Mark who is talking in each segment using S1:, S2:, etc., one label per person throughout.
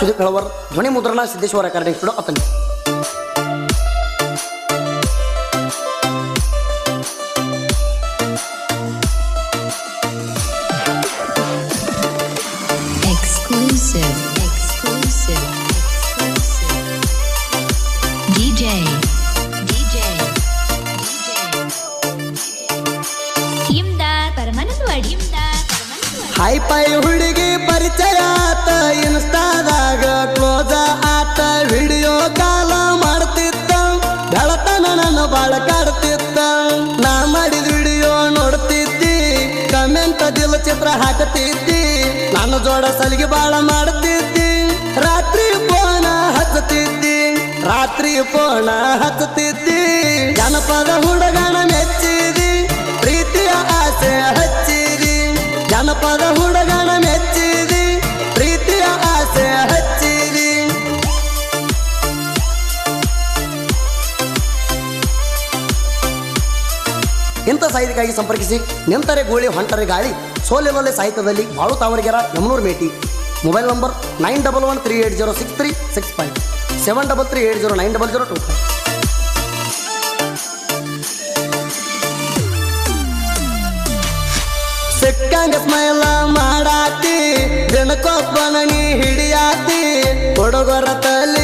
S1: ಸುದೀಪ್ ಕಳವರ್ ಧ್ವನಿ ಮುದ್ರಣ Siddeshwara recording studio Athani
S2: Exclusive. Exclusive. Exclusive.
S1: Hi-fi ಹುಡುಗಿ ಪರಿಚಯ ಆತ, ಇನ್ಸ್ಟಾದಾಗ ಕ್ಲೋಸ್ ಆತ. ವಿಡಿಯೋ ಕಾಲ ಮಾಡ್ತಿತ್ತ, ಬೆಳತನ ನನ್ನ ಬಾಳ ಕಾಡ್ತಿತ್ತ ನಾ ಮಾಡಿದ ವಿಡಿಯೋ ನೋಡ್ತಿದ್ದಿ, ಕಮೆಂಟ್ ದಿಲ್ ಚಿತ್ರ ಹಾಕತಿದ್ದಿ. ನನ್ನ ಜೋಡ ಸಲಿಗೆ ಬಾಳ ಮಾಡ್ತಿದ್ದಿ. ರಾತ್ರಿ ಪೋಣ ಹಚ್ಚುತ್ತಿದ್ದಿ ರಾತ್ರಿ ಪೋಣ ಹಚ್ಚುತ್ತಿದ್ದಿ ಜನಪದ ಹುಡುಗನ ಜನಪದ ಹುಡುಗನ ಮೆಚ್ಚಿದಿ, ಪ್ರೀತಿಯ ಆಸೆ ಹಚ್ಚಿದಿ. ಇಂಥ ಸಾಹಿತ್ಯಕ್ಕಾಗಿ ಸಂಪರ್ಕಿಸಿ, ನಿಂತರೆ ಗೋಳಿ, ಹೊಂಟರೆ ಗಾಳಿ ಸೋಲಿಲ್ಲದೆ ಸಾಹಿತ್ಯದಲ್ಲಿ ಬಾಳು Tavaragera Yamanur Meti. Mobile number nine double one three eight zero six three six five, seven double three eight zero nine double zero two five. ಸಿಕ್ಕಂಗ ಸ್ಮೈಲ ಮಾಡಾತಿ ದಿನಕ್ಕೊಬ್ಬನ ನೀ ಹಿಡಿಯಾತಿ ಹುಡುಗರ ತಲೆ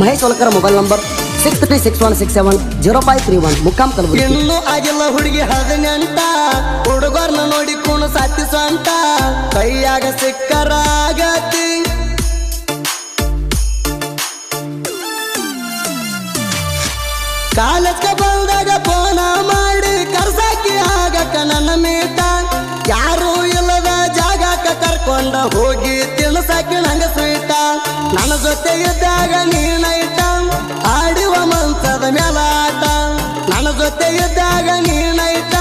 S1: Mahesh Holakar mobile number six three six one six seven zero five three one ಮುಕ್ಕಾಂ Kalaburagi. ಇನ್ನು ಆಗಿಲ್ಲ ಹುಡುಗಿ ಹದನಂತ ಹುಡುಗರ್ನ ನೋಡಿ ಕುಣ ಅಂತ. ಕೈಯಾಗ ಸಿಕ್ಕರಾಗತಿ. ಕಾಲಕ್ಕೆ ಬಂದಾಗ ಫೋನ ಮಾಡಿ ಕರ್ಸಾಕಿ ಆಗಕ್ಕ ನನ್ನ ಮೇತ. ಯಾರು ಇಲ್ಲದ ಜಾಗಕ್ಕ ಕರ್ಕೊಂಡ ಹೋಗಿ ತಿನ್ಸಾಕಿ ನಂಗ ಸ್ವೀಟ. ನನ್ನ ಜೊತೆ ಇದ್ದಾಗ ನೀನೈಟ ಇದ್ದಾಗ ನೀನೈಟ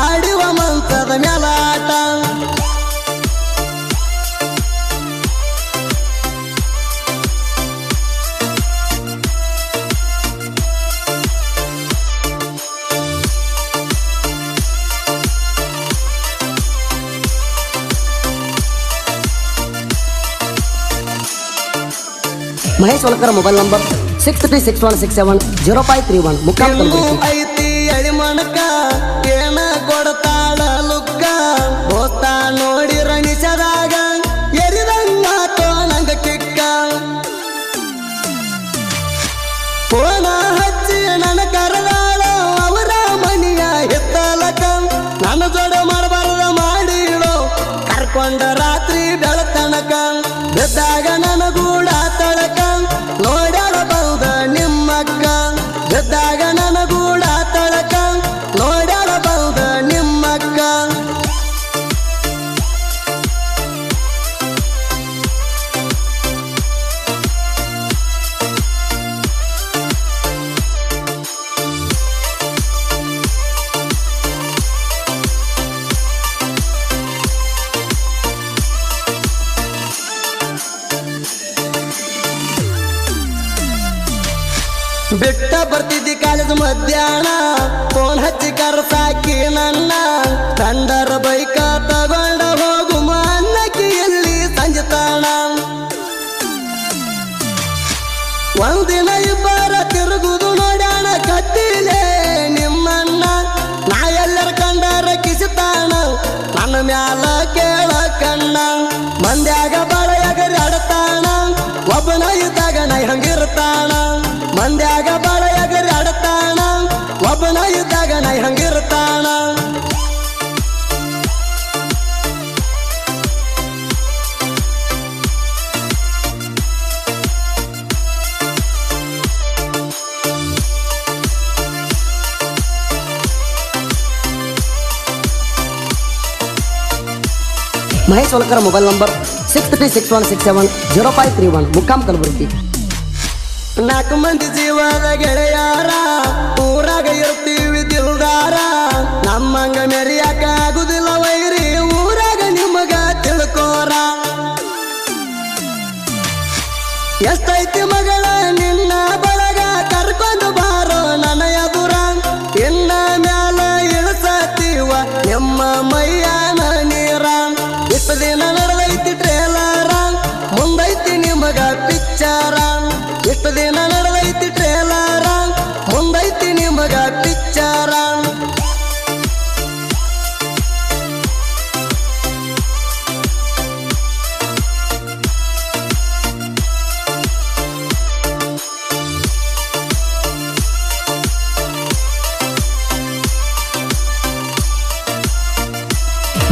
S1: ಆಡುವ ಮನ್ಸದ ಮೇಲಾಟ Mahesh Holakar mobile number six three six one six seven zero five three one ಮುಕ್ಕಾಂ ಬಿಟ್ಟ ಬರ್ತಿದ್ದಿ ಕಾಲೇಜ್ ಮಧ್ಯಾಹ್ನ. ಫೋನ್ ಹಚ್ಚಿ ಕರ್ಸಾಕಿ ನನ್ನ. ಕಂಡರ ಬೈಕ ತಗೊಂಡ ಹೋಗು ಮನ್ನಕಿ ಎಲ್ಲಿ ಸಂಜೆ ತಾಣ. ಒಂದಿನ ಇಬ್ಬರ ತಿರುಗುದು ನೋಡ್ಯಾಣ ಕತ್ತಿಲೆ ನಿಮ್ಮನ್ನ ನಾ ಎಲ್ಲರ ಕಂಡರ ಕಿಸಿತಾಣ. ನನ್ನ ಮ್ಯಾಲ ಕೇಳ ಕಣ್ಣ. ಮಂದ್ಯಾಗ ಮಂದ್ಯಾಗ ಬಾಳ ಎಗರಿ ಒಬ್ಬನ ಇದ್ದಾಗ ನೈ ಹಂಗಿರ್ತಾಣ Mahesh Holakar mobile number six three six one six seven zero five three one ಮುಕ್ಕಾಂ Kalaburagi. ನಾಲ್ಕು ಮಂದಿ ಜೀವದ ಗೆಳೆಯಾರ ನಿಮಗ ಪಿಕ್ಚರ. ಇಷ್ಟು ದಿನ ನಡೆದೈತಿ ಟ್ರೇಲರ ಮುಂದೈತಿ ನಿಮಗ ಪಿಕ್ಚರ.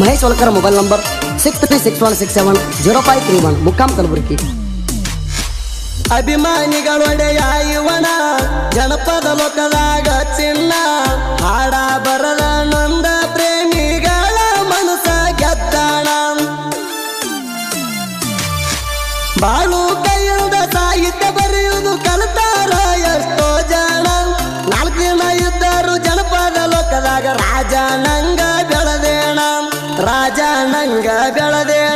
S1: Mahesh Holakar mobile number six three six one six seven zero five three one ಮುಕ್ಕಾಂ Kalaburagi. ಅಭಿಮಾನಿಗಳೊಡೆಯ ಇವನ ಜನಪದ ಲೋಕದಾಗ ಚಿನ್ನ, ಹಾಡ ಬರದ ನಂದ ಪ್ರೇಮಿಗಳ ಮನಸ ಗೆದ್ದಾಣ. ಬಾಳು ಕೈಯಿಂದ ಸಾಹಿತ್ಯ ಬರೆಯುವುದು ಕಲಿತಾರ ಎಷ್ಟೋ ಜನ. ನಾಲ್ಕು ದಿನ ಇದ್ದರು ಜನಪದ ಲೋಕದಾಗ ರಾಜ ನಂಗ ಬೆಳದೇಣ. ರಾಜ ನಂಗ ಬೆಳದೇಣ.